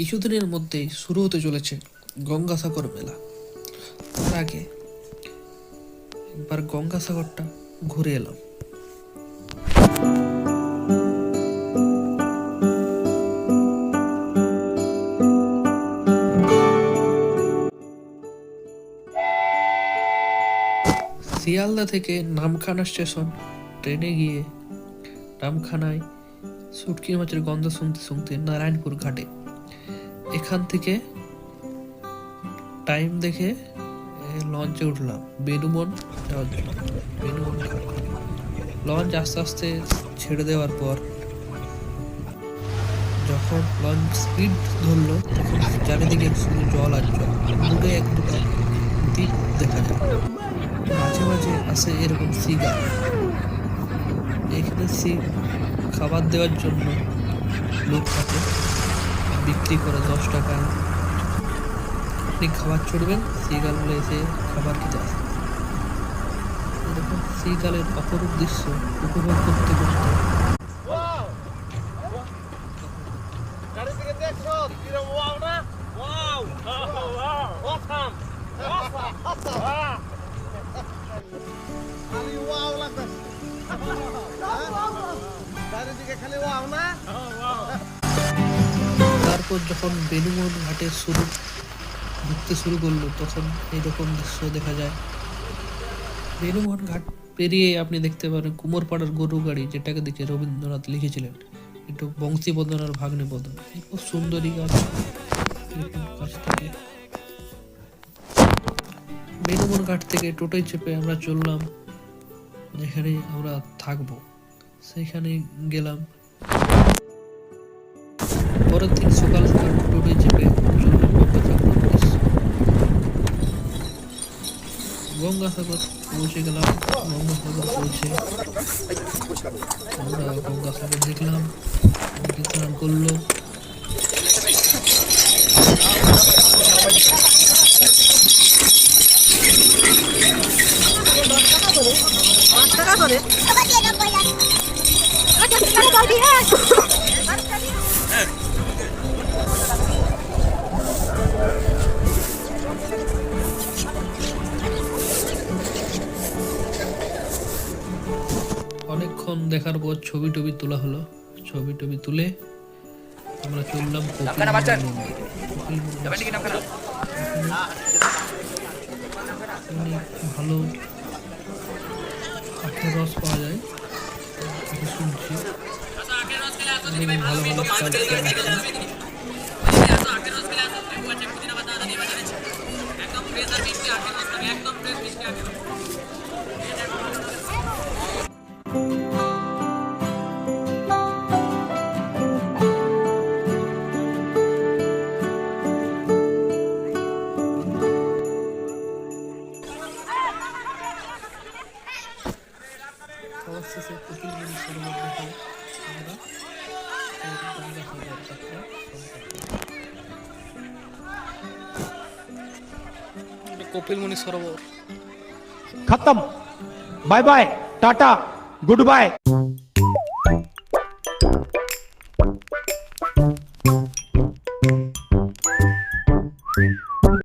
কিছুদিনের মধ্যেই শুরু হতে চলেছে গঙ্গাসাগর মেলা। তার আগে একবার গঙ্গাসাগরটা ঘুরে এলাম। শিয়ালদা থেকে নামখানা স্টেশন ট্রেনে গিয়ে নামখানায় শুটকি মাছের গন্ধ শুনতে শুনতে নারায়ণপুর ঘাটে এখান থেকে টাইম দেখে লঞ্চে উঠলাম। জন্য। বেনুবন লঞ্চ আস্তে আস্তে ছেড়ে দেওয়ার পর, যখন লঞ্চ স্পিড ধরলো, তখন চারিদিকে শুধু জল আর জল। দূরে এক দুটো দ্বীপ দেখা যায়। মাঝে মাঝে আসে এরকম সিগা এখানে সি খাবার দেওয়ার জন্য লোক থাকে। বিক্রি করে দশ টাকায় আপনি খাবার ছড়বেন সিগালগুলো এসে খাবার খেতে আসে এরকম সিগালের অপরূপ দৃশ্য উপভোগ করতে করতে। চারিদিকে খালি ওয়াও না? তারপর যখন বেনুমন ঘাটে শুরু ঘুরতে শুরু করল, তখন এইরকম দৃশ্য দেখা যায়। বেনুমোহন ঘাট পেরিয়ে আপনি দেখতে পারেন কুমোরপাড়ার গরু গাড়ি, যেটাকে দেখে রবীন্দ্রনাথ লিখেছিলেন। একটু বংশী বদন আর ভাগ্নে বদন খুব সুন্দরী গাছ থেকে। বেনুমোহন ঘাট থেকে টোটোয় চেপে আমরা চললাম যেখানে আমরা থাকব। সেখানে গেলাম। পরের দিন সকাল সকাল টোটোয় চেপে গঙ্গাসাগর পৌঁছে গেলাম। গঙ্গাসাগর পৌঁছে আমরা গঙ্গাসাগর দেখলাম। স্নান করল। অনেকক্ষণ দেখার পর ছবি টবি তোলা হলো। ছবি টবি তুলে আমরা চললাম ভালো আখের রস পাওয়া যায় শুনছি। ভালো ভালো শেষে প্রতি মিনিটের মধ্যে আমরা গঙ্গা হাজার যাত্রা কপিলমুনি সরোবর। খতম। Bye bye tata good bye.